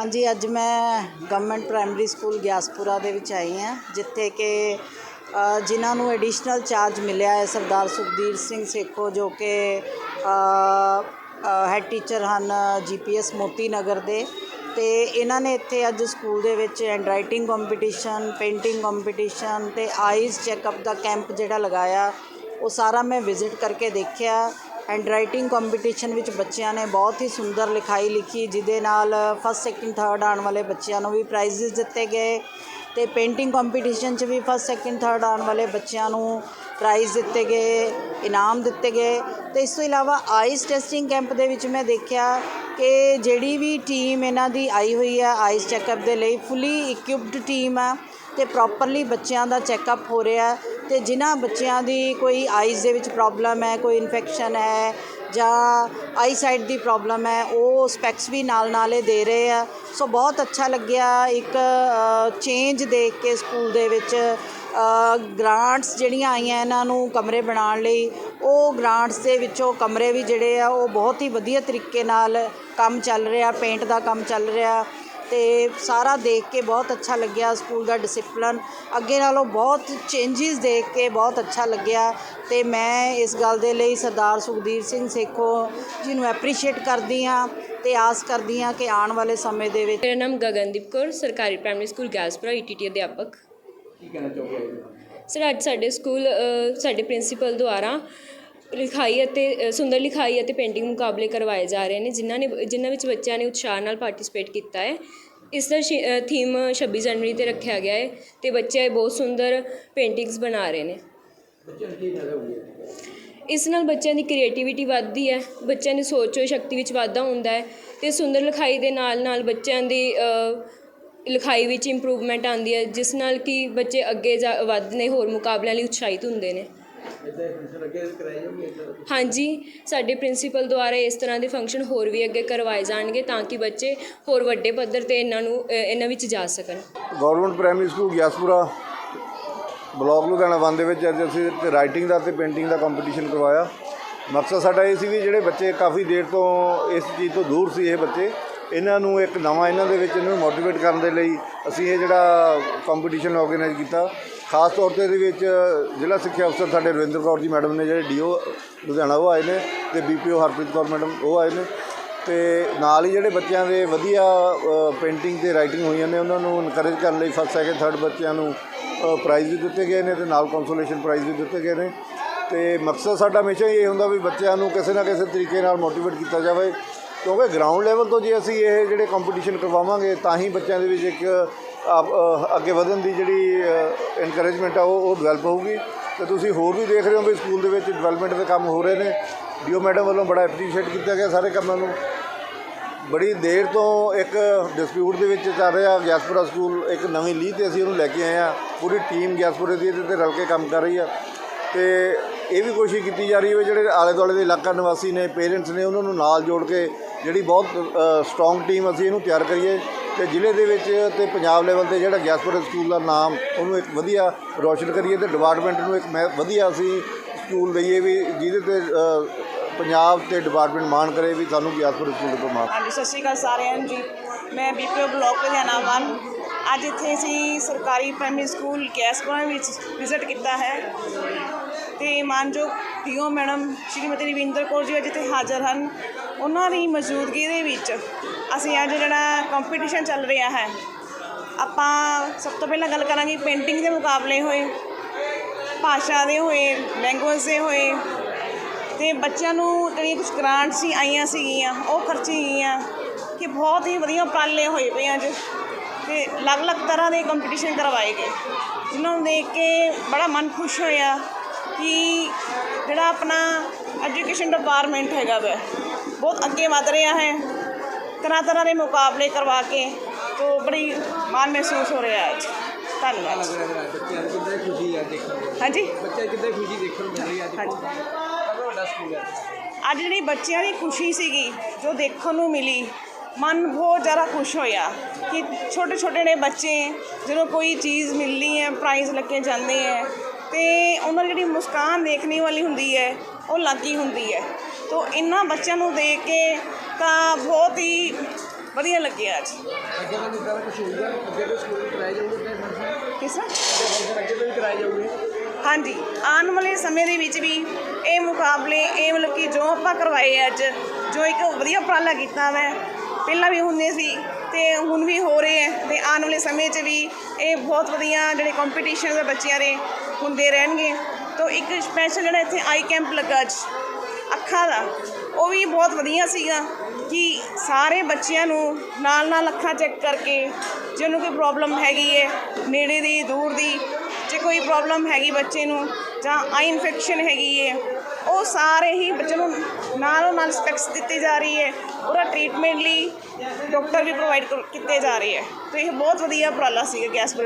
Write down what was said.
ਹਾਂਜੀ, ਅੱਜ ਮੈਂ ਗਵਰਨਮੈਂਟ ਪ੍ਰਾਇਮਰੀ ਸਕੂਲ ਗਿਆਸਪੁਰਾ ਦੇ ਵਿੱਚ ਆਈ ਹਾਂ, ਜਿੱਥੇ ਕਿ ਜਿਨ੍ਹਾਂ ਨੂੰ ਐਡੀਸ਼ਨਲ ਚਾਰਜ ਮਿਲਿਆ ਹੈ ਸਰਦਾਰ ਸੁਖਦੀਰ ਸਿੰਘ ਸੇਖੋ, ਜੋ ਕਿ ਹੈਡ ਟੀਚਰ ਹਨ ਜੀਪੀਐਸ ਮੋਤੀ ਨਗਰ ਦੇ। ਤੇ ਇਹਨਾਂ ਨੇ ਇੱਥੇ ਅੱਜ ਸਕੂਲ ਦੇ ਵਿੱਚ handwriting competition painting competition ਤੇ ਆਈਜ਼ ਚੈੱਕਅਪ ਦਾ ਕੈਂਪ ਜਿਹੜਾ ਲਗਾਇਆ, ਉਹ ਸਾਰਾ ਮੈਂ ਵਿਜ਼ਿਟ ਕਰਕੇ ਦੇਖਿਆ। ਹੈਂਡ ਰਾਈਟਿੰਗ ਕੰਪੀਟੀਸ਼ਨ ਵਿੱਚ ਬੱਚਿਆਂ ਨੇ ਬਹੁਤ ਹੀ ਸੁੰਦਰ ਲਿਖਾਈ ਲਿਖੀ, ਜਿਹਦੇ ਨਾਲ ਫਸਟ ਸੈਕਿੰਡ ਥਰਡ ਆਉਣ ਵਾਲੇ ਬੱਚਿਆਂ ਨੂੰ ਵੀ ਪ੍ਰਾਈਜ਼ਸ ਦਿੱਤੇ ਗਏ ਤੇ ਪੇਂਟਿੰਗ ਕੰਪੀਟੀਸ਼ਨ 'ਚ ਵੀ ਫਸਟ ਸੈਕਿੰਡ ਥਰਡ ਆਉਣ ਵਾਲੇ ਬੱਚਿਆਂ ਨੂੰ ਪ੍ਰਾਈਜ਼ ਦਿੱਤੇ ਗਏ, ਇਨਾਮ ਦਿੱਤੇ ਗਏ ਤੇ ਇਸ ਤੋਂ ਇਲਾਵਾ ਆਈਸ ਟੈਸਟਿੰਗ ਕੈਂਪ ਦੇ ਵਿੱਚ ਮੈਂ ਦੇਖਿਆ ਕਿ ਜਿਹੜੀ ਵੀ ਟੀਮ ਇਹਨਾਂ ਦੀ ਆਈ ਹੋਈ ਹੈ ਆਈਸ ਚੈੱਕਅਪ ਦੇ ਲਈ ਫੁੱਲੀ ਇਕਵਿਪਡ ਟੀਮ ਆ ਤੇ ਪ੍ਰੋਪਰਲੀ ਬੱਚਿਆਂ ਦਾ ਚੈੱਕਅਪ ਹੋ ਰਿਹਾ ਤੇ ਜਿਨ੍ਹਾਂ ਬੱਚਿਆਂ ਦੀ ਕੋਈ ਆਈਜ਼ ਦੇ ਵਿੱਚ ਪ੍ਰੋਬਲਮ ਹੈ, ਕੋਈ ਇਨਫੈਕਸ਼ਨ ਹੈ ਜਾਂ ਆਈ ਸਾਈਡ ਦੀ ਪ੍ਰੋਬਲਮ ਹੈ, ਉਹ ਸਪੈਕਸ ਵੀ ਨਾਲ ਨਾਲੇ ਦੇ ਰਹੇ ਆ। ਸੋ ਬਹੁਤ ਅੱਛਾ ਲੱਗਿਆ ਇੱਕ ਚੇਂਜ ਦੇਖ ਕੇ ਸਕੂਲ ਦੇ ਵਿੱਚ ਗ੍ਰਾਂਟਸ ਜਿਹੜੀਆਂ ਆਈਆਂ ਇਹਨਾਂ ਨੂੰ ਕਮਰੇ ਬਣਾਉਣ ਲਈ, ਉਹ ਗ੍ਰਾਂਟਸ ਦੇ ਵਿੱਚੋਂ ਕਮਰੇ ਵੀ ਜਿਹੜੇ ਆ, ਉਹ ਬਹੁਤ ਹੀ ਵਧੀਆ ਤਰੀਕੇ ਨਾਲ ਕੰਮ ਚੱਲ ਰਿਹਾ ਪੇਂਟ ਦਾ ਕੰਮ ਚੱਲ ਰਿਹਾ। ਤੇ ਸਾਰਾ ਦੇਖ ਕੇ ਬਹੁਤ ਅੱਛਾ ਲੱਗਿਆ ਸਕੂਲ ਦਾ ਡਿਸਪਲਿਨ ਅੱਗੇ ਨਾਲੋਂ ਬਹੁਤ ਚੇਂਜਸ ਦੇਖ ਕੇ ਬਹੁਤ ਅੱਛਾ ਲੱਗਿਆ ਤੇ ਮੈਂ ਇਸ ਗੱਲ ਦੇ ਲਈ ਸਰਦਾਰ ਸੁਖਦੀਰ ਸਿੰਘ ਸੇਖੋ ਜੀ ਨੂੰ ਐਪਰੀਸ਼ੀਏਟ ਕਰਦੀ ਹਾਂ ਤੇ ਆਸ ਕਰਦੀ ਹਾਂ ਕਿ ਆਉਣ ਵਾਲੇ ਸਮੇਂ ਦੇ ਵਿੱਚ ਮੇਰਾ ਨਾਮ ਗਗਨਦੀਪ ਕੌਰ ਸਰਕਾਰੀ ਪ੍ਰਾਇਮਰੀ ਸਕੂਲ ਗੈਸਪੁਰਾ ਈਟੀਟੀ ਅਧਿਆਪਕ। ਕੀ ਕਹਿਣਾ ਚਾਹੋਗੇ? ਸਰ ਅੱਜ ਸਾਡੇ ਸਕੂਲ ਅ, ਸਾਡੇ ਪ੍ਰਿੰਸੀਪਲ ਦੁਆਰਾ ਲਿਖਾਈ ਅਤੇ ਸੁੰਦਰ ਲਿਖਾਈ ਅਤੇ ਪੇਂਟਿੰਗ ਮੁਕਾਬਲੇ ਕਰਵਾਏ ਜਾ ਰਹੇ ਨੇ ਜਿਨ੍ਹਾਂ ਨੇ ਜਿਨ੍ਹਾਂ ਵਿੱਚ ਬੱਚਿਆਂ ਨੇ ਉਤਸ਼ਾਹ ਨਾਲ ਪਾਰਟਿਸਿਪੇਟ ਕੀਤਾ ਹੈ। ਇਸ ਦਾ ਥੀਮ 26 ਜਨਵਰੀ ਤੇ ਰੱਖਿਆ ਗਿਆ ਹੈ ਤੇ ਬੱਚੇ ਬਹੁਤ ਸੁੰਦਰ ਪੇਂਟਿੰਗਸ ਬਣਾ ਰਹੇ ਨੇ। ਇਸ ਨਾਲ ਬੱਚਿਆਂ ਦੀ ਕ੍ਰੀਏਟੀਵਿਟੀ ਵੱਧਦੀ ਹੈ ਬੱਚਿਆਂ ਦੀ ਸੋਚ ਸ਼ਕਤੀ ਵਿੱਚ ਵਾਧਾ ਹੁੰਦਾ ਹੈ ਤੇ ਸੁੰਦਰ ਲਿਖਾਈ ਦੇ ਨਾਲ ਨਾਲ ਬੱਚਿਆਂ ਦੀ ਲਿਖਾਈ ਵਿੱਚ ਇੰਪਰੂਵਮੈਂਟ ਆਉਂਦੀ ਹੈ ਜਿਸ ਨਾਲ ਕਿ ਬੱਚੇ ਅੱਗੇ ਜਾ ਵੱਧਦੇ ਹੋਰ ਮੁਕਾਬਲਿਆਂ ਲਈ ਉਤਸ਼ਾਹਿਤ ਹੁੰਦੇ ਨੇ। ਇਦਾਂ ਹੀ ਫੰਕਸ਼ਨ ਅੱਗੇ ਕਰਾਏ ਜਾਣਗੇ ਇੱਦਾਂ ਦਾ ਹਾਂਜੀ ਸਾਡੇ ਪ੍ਰਿੰਸੀਪਲ ਦੁਆਰਾ ਇਸ ਤਰ੍ਹਾਂ ਦੇ ਫੰਕਸ਼ਨ ਹੋਰ ਵੀ ਅੱਗੇ ਕਰਵਾਏ ਜਾਣਗੇ ਤਾਂ ਕਿ ਬੱਚੇ ਹੋਰ ਵੱਡੇ ਪੱਧਰ ਤੇ ਇਹਨਾਂ ਨੂੰ ਅ, ਇਹਨਾਂ ਵਿੱਚ ਜਾ ਸਕਣ। Government primary school Giaspura. Block Ludhiana one ਦੇ ਵਿੱਚ ਅੱਜ ਅਸੀਂ ਇੱਥੇ ਰਾਈਟਿੰਗ ਦਾ ਤੇ ਪੇਂਟਿੰਗ ਦਾ ਕੰਪੀਟੀਸ਼ਨ ਕਰਵਾਇਆ। ਮਕਸਦ ਸਾਡਾ ਇਹ ਸੀ ਵੀ ਜਿਹੜੇ ਬੱਚੇ ਕਾਫੀ ਦੇਰ ਤੋਂ ਇਸ ਚੀਜ਼ ਤੋਂ ਦੂਰ ਸੀ ਇਹ ਬੱਚੇ ਇਹਨਾਂ ਨੂੰ ਇੱਕ ਨਵਾਂ ਇਹਨਾਂ ਦੇ ਵਿੱਚ ਇਹਨਾਂ ਨੂੰ ਮੋਟੀਵੇਟ ਕਰਨ ਦੇ ਲਈ ਅਸੀਂ ਇਹ ਜਿਹੜਾ ਕੰਪੀਟੀਸ਼ਨ ਆਰਗੇਨਾਈਜ਼ ਕੀਤਾ। ਖਾਸ ਤੌਰ ਤੇ ਇਹਦੇ ਵਿੱਚ ਜ਼ਿਲ੍ਹਾ ਸਿੱਖਿਆ ਅਫਸਰ ਸਾਡੇ ਰਵਿੰਦਰ ਕੌਰ ਜੀ ਮੈਡਮ ਨੇ ਜਿਹੜੇ ਡੀਓ ਲੁਧਿਆਣਾ ਉਹ ਆਏ ਨੇ ਤੇ ਬੀਪੀਓ ਹਰਪ੍ਰੀਤ ਕੌਰ ਮੈਡਮ ਉਹ ਆਏ ਨੇ। ਤੇ ਨਾਲ ਹੀ ਜਿਹੜੇ ਬੱਚਿਆਂ ਦੇ ਵਧੀਆ ਪੇਂਟਿੰਗ ਤੇ ਰਾਈਟਿੰਗ ਹੋਈਆਂ ਨੇ, ਉਹਨਾਂ ਨੂੰ ਇਨਕਰੇਜ ਕਰਨ ਲਈ ਫਸਟ ਸੈਕਿੰਡ ਥਰਡ ਬੱਚਿਆਂ ਨੂੰ ਪ੍ਰਾਈਜ਼ ਵੀ ਦਿੱਤੇ ਗਏ ਨੇ ਤੇ ਨਾਲ ਕੰਸੋਲੇਸ਼ਨ ਪ੍ਰਾਈਜ਼ ਵੀ ਦਿੱਤੇ ਗਏ ਨੇ। ਤੇ ਮਕਸਦ ਸਾਡਾ ਹਮੇਸ਼ਾ ਹੀ ਇਹ ਹੁੰਦਾ ਵੀ ਬੱਚਿਆਂ ਨੂੰ ਕਿਸੇ ਨਾ ਕਿਸੇ ਤਰੀਕੇ ਨਾਲ ਮੋਟੀਵੇਟ ਕੀਤਾ ਜਾਵੇ। ਕਿਉਂਕਿ ਗਰਾਊਂਡ ਲੈਵਲ ਤੋਂ ਜੇ ਅਸੀਂ ਇਹ ਜਿਹੜੇ ਕੰਪੀਟੀਸ਼ਨ ਕਰਵਾਵਾਂਗੇ, ਤਾਂ ਹੀ ਬੱਚਿਆਂ ਦੇ ਵਿੱਚ ਇੱਕ ਆਪ- ਅੱਗੇ ਵਧਣ ਦੀ ਜਿਹੜੀ ਇਨਕਰੇਜਮੈਂਟ ਆ, ਉਹ ਉਹ ਡਿਵੈਲਪ ਹੋਊਗੀ। ਤੇ ਤੁਸੀਂ ਹੋਰ ਵੀ ਦੇਖ ਰਹੇ ਹੋ ਵੀ ਸਕੂਲ ਦੇ ਵਿੱਚ ਡਿਵੈਲਪਮੈਂਟ ਦੇ ਕੰਮ ਹੋ ਰਹੇ ਨੇ। ਡੀਓ ਮੈਡਮ ਵੱਲੋਂ ਬੜਾ ਐਪਰੀਸ਼ੀਏਟ ਕੀਤਾ ਗਿਆ ਸਾਰੇ ਕੰਮਾਂ ਨੂੰ। ਬੜੀ ਦੇਰ ਤੋਂ ਇੱਕ ਡਿਸਪਿਊਟ ਦੇ ਵਿੱਚ ਚੱਲ ਰਿਹਾ ਗਿਆਸਪੁਰਾ ਸਕੂਲ ਇੱਕ ਨਵੀਂ ਲੀਹ ਤੇ ਅਸੀਂ ਉਹਨੂੰ ਲੈ ਕੇ ਆਏ ਆ ਪੂਰੀ ਟੀਮ ਗਿਆਸਪੁਰੇ ਦੀ ਇਹਦੇ ਤੇ ਰਲ ਕੇ ਕੰਮ ਕਰ ਰਹੀ ਆ। ਤੇ ਇਹ ਵੀ ਕੋਸ਼ਿਸ਼ ਕੀਤੀ ਜਾ ਰਹੀ ਹੈ ਵੀ ਜਿਹੜੇ ਆਲੇ ਦੁਆਲੇ ਦੇ ਇਲਾਕਾ ਨਿਵਾਸੀ ਨੇ ਪੇਰੈਂਟਸ ਨੇ, ਉਹਨਾਂ ਨੂੰ ਨਾਲ ਜੋੜ ਕੇ ਜਿਹੜੀ ਬਹੁਤ ਸਟਰੋਂਗ ਟੀਮ ਅਸੀਂ ਇਹਨੂੰ ਤਿਆਰ ਕਰੀਏ ਤੇ ਜ਼ਿਲ੍ਹੇ ਦੇ ਵਿੱਚ ਤੇ ਪੰਜਾਬ ਲੈਵਲ ਤੇ ਜਿਹੜਾ ਗਿਆਸਪੁਰ ਸਕੂਲ ਦਾ ਨਾਮ, ਉਹਨੂੰ ਇੱਕ ਵਧੀਆ ਰੋਸ਼ਨ ਕਰੀਏ ਤੇ ਡਿਪਾਰਟਮੈਂਟ ਨੂੰ ਇੱਕ ਮੈਂ, ਵਧੀਆ ਅਸੀਂ ਸਕੂਲ ਦਈਏ ਵੀ ਜਿਹਦੇ ਤੇ ਪੰਜਾਬ ਤੇ ਡਿਪਾਰਟਮੈਂਟ ਮਾਣ ਕਰੇ ਵੀ ਸਾਨੂੰ ਗਿਆਸਪੁਰ ਸਕੂਲ ਤੋਂ ਮਾਣ। ਹਾਂਜੀ, ਸਤਿ ਸ਼੍ਰੀ ਅਕਾਲ ਸਾਰਿਆਂ ਨੂੰ ਜੀ। ਮੈਂ ਬੀਪੀਓ ਬਲਾਕ ਲੁਧਿਆਣਾ ਵਨ ਅੱਜ ਇੱਥੇ ਅਸੀਂ ਸਰਕਾਰੀ ਪ੍ਰਾਇਮਰੀ ਸਕੂਲ ਕੈਸਪੁਰਾ ਵਿੱਚ ਵਿਜ਼ਿਟ ਕੀਤਾ ਹੈ। ਤੇ ਮਾਨਯੋਗ ਪੀਓ ਮੈਡਮ ਸ਼੍ਰੀਮਤੀ ਰਵਿੰਦਰ ਕੌਰ ਜੀ ਅੱਜ ਇੱਥੇ ਹਾਜ਼ਰ ਹਨ। ਉਹਨਾਂ ਦੀ ਮੌਜੂਦਗੀ ਦੇ ਵਿੱਚ ਅਸੀਂ ਅੱਜ ਜਿਹੜਾ ਕੰਪੀਟੀਸ਼ਨ ਚੱਲ ਰਿਹਾ ਹੈ, ਆਪਾਂ ਸਭ ਤੋਂ ਪਹਿਲਾਂ ਗੱਲ ਕਰਾਂਗੇ ਪੇਂਟਿੰਗ ਦੇ ਮੁਕਾਬਲੇ ਹੋਏ, ਭਾਸ਼ਾ ਦੇ ਹੋਏ ਲੈਂਗੁਏਜ ਦੇ ਹੋਏ, ਤੇ ਬੱਚਿਆਂ ਨੂੰ ਜਿਹੜੀਆਂ ਕੁਝ ਗ੍ਰਾਂਟ ਸੀ ਆਈਆਂ ਸੀਗੀਆਂ, ਉਹ ਖਰਚੀ ਗਈਆਂ, ਕਿ ਬਹੁਤ ਹੀ ਵਧੀਆ ਉਪਰਾਲੇ ਹੋਏ ਪਏ ਅੱਜ, ਤੇ ਅਲੱਗ-ਅਲੱਗ ਤਰ੍ਹਾਂ ਦੇ ਕੰਪੀਟੀਸ਼ਨ ਕਰਵਾਏ ਗਏ, ਜਿਨ੍ਹਾਂ ਨੂੰ ਦੇਖ ਕੇ ਬੜਾ ਮਨ ਖੁਸ਼ ਹੋਇਆ ਕਿ ਜਿਹੜਾ ਆਪਣਾ ਐਜੂਕੇਸ਼ਨ ਡਿਪਾਰਟਮੈਂਟ ਹੈਗਾ ਵਾ ਬਹੁਤ ਅੱਗੇ ਵਧ ਰਿਹਾ ਹੈ ਤਰ੍ਹਾਂ ਤਰ੍ਹਾਂ ਦੇ ਮੁਕਾਬਲੇ ਕਰਵਾ ਕੇ ਤੋ ਬੜੀ ਮਾਣ ਮਹਿਸੂਸ ਹੋ ਰਿਹਾ ਹੈ ਅੱਜ ਧੰਨਵਾਦ ਲੱਗ ਰਿਹਾ ਹੈ ਬੱਚਿਆਂ ਨੂੰ ਕਿੰਨੀ ਖੁਸ਼ੀ ਹੈ ਦੇਖਣ ਨੂੰ ਹਾਂਜੀ ਬੱਚੇ ਕਿੰਨੀ ਖੁਸ਼ੀ ਦੇਖਣ ਨੂੰ ਮਿਲ ਰਹੀ ਹੈ ਅੱਜ ਹਾਂਜੀ। ਕਾਫੀ ਵੱਡਾ ਸਕੂਲ ਹੈ ਅੱਜ ਜਿਹੜੀ ਬੱਚਿਆਂ ਦੀ ਖੁਸ਼ੀ ਸੀਗੀ ਜੋ ਦੇਖਣ ਨੂੰ ਮਿਲੀ ਮਨ ਬਹੁਤ ਜ਼ਿਆਦਾ ਖੁਸ਼ ਹੋਇਆ ਕਿ ਛੋਟੇ ਛੋਟੇ ਨੇ ਬੱਚੇ ਜਦੋਂ ਕੋਈ ਚੀਜ਼ ਮਿਲਦੀ ਹੈ ਪ੍ਰਾਈਜ਼ ਲੱਗੇ ਜਾਂਦੇ ਹੈ ਤੇ ਉਹਨਾਂ ਦੀ ਜਿਹੜੀ ਮੁਸਕਾਨ ਦੇਖਣੇ ਵਾਲੀ ਹੁੰਦੀ ਹੈ ਉਹ ਲੱਗੀ ਹੁੰਦੀ ਹੈ। ਤੋ ਇਹਨਾਂ ਬੱਚਿਆਂ ਨੂੰ ਦੇਖ ਕੇ ਤਾਂ ਬਹੁਤ ਹੀ ਵਧੀਆ ਲੱਗਿਆ ਅੱਜ। ਅੱਗੇ ਤੋਂ ਇਦਾਂ ਦਾ ਕੁਝ ਹੋਊਗਾ ਅੱਗੇ ਤੋਂ ਸਕੂਲ ਵਿੱਚ ਕਰਾਏ ਜਾਊਗੇ ਇਦਾਂ ਫੰਕਸ਼ਨ ਕਿਸ ਤਰ੍ਹਾਂ? ਫੰਕਸ਼ਨ ਅੱਗੇ ਤੋਂ ਵੀ ਕਰਾਏ ਜਾਊਗੇ? ਹਾਂਜੀ ਆਉਣ ਵਾਲੇ ਸਮੇਂ ਦੇ ਵਿੱਚ ਵੀ ਇਹ ਮੁਕਾਬਲੇ ਇਹ ਮਤਲਬ ਕਿ ਜੋ ਆਪਾਂ ਕਰਵਾਏ ਅੱਜ ਜੋ ਇੱਕ ਵਧੀਆ ਉਪਰਾਲਾ ਕੀਤਾ ਵੈ ਪਹਿਲਾਂ ਵੀ ਹੁੰਦੇ ਸੀ ਤੇ ਹੁਣ ਵੀ ਹੋ ਰਹੇ ਹੈ ਤੇ ਆਉਣ ਵਾਲੇ ਸਮੇਂ 'ਚ ਵੀ ਇਹ ਬਹੁਤ ਵਧੀਆ ਜਿਹੜੇ ਕੰਪੀਟੀਸ਼ਨ ਦੇ ਬੱਚਿਆਂ ਦੇ ਹੁੰਦੇ ਰਹਿਣਗੇ। ਤਾਂ ਇੱਕ ਸਪੈਸ਼ਲ ਜਿਹੜਾ ਇੱਥੇ ਆਈ ਕੈਂਪ ਲੱਗਾ ਅੱਜ, ਅੱਖਾਂ ਦਾ, ਉਹ ਵੀ ਬਹੁਤ ਵਧੀਆ ਸੀਗਾ ਕਿ ਸਾਰੇ ਬੱਚਿਆਂ ਨੂੰ ਨਾਲ ਨਾਲ ਅੱਖਾਂ ਚੈੱਕ ਕਰਕੇ ਜੇ ਉਹਨੂੰ ਕੋਈ ਪ੍ਰੋਬਲਮ ਹੈਗੀ ਹੈ ਨੇੜੇ ਦੀ, ਦੂਰ ਦੀ, ਜੇ ਕੋਈ ਪ੍ਰੋਬਲਮ ਹੈਗੀ ਬੱਚੇ ਨੂੰ ਜਾਂ ਆਈ ਇਨਫੈਕਸ਼ਨ ਹੈਗੀ ਹੈ ਉਹ ਸਾਰੇ ਹੀ ਬੱਚੇ ਨੂੰ ਨਾਲੋਂ ਨਾਲ ਸਪੈਕਸ ਦਿੱਤੀ ਜਾ ਰਹੀ ਹੈ ਉਹਦਾ ਟ੍ਰੀਟਮੈਂਟ ਲਈ ਡਾਕਟਰ ਵੀ ਪ੍ਰੋਵਾਈਡ ਕੀਤੇ ਜਾ ਰਹੇ ਹੈ ਤੇ ਇਹ ਬਹੁਤ ਵਧੀਆ ਉਪਰਾਲਾ ਸੀਗਾ ਗੈਸ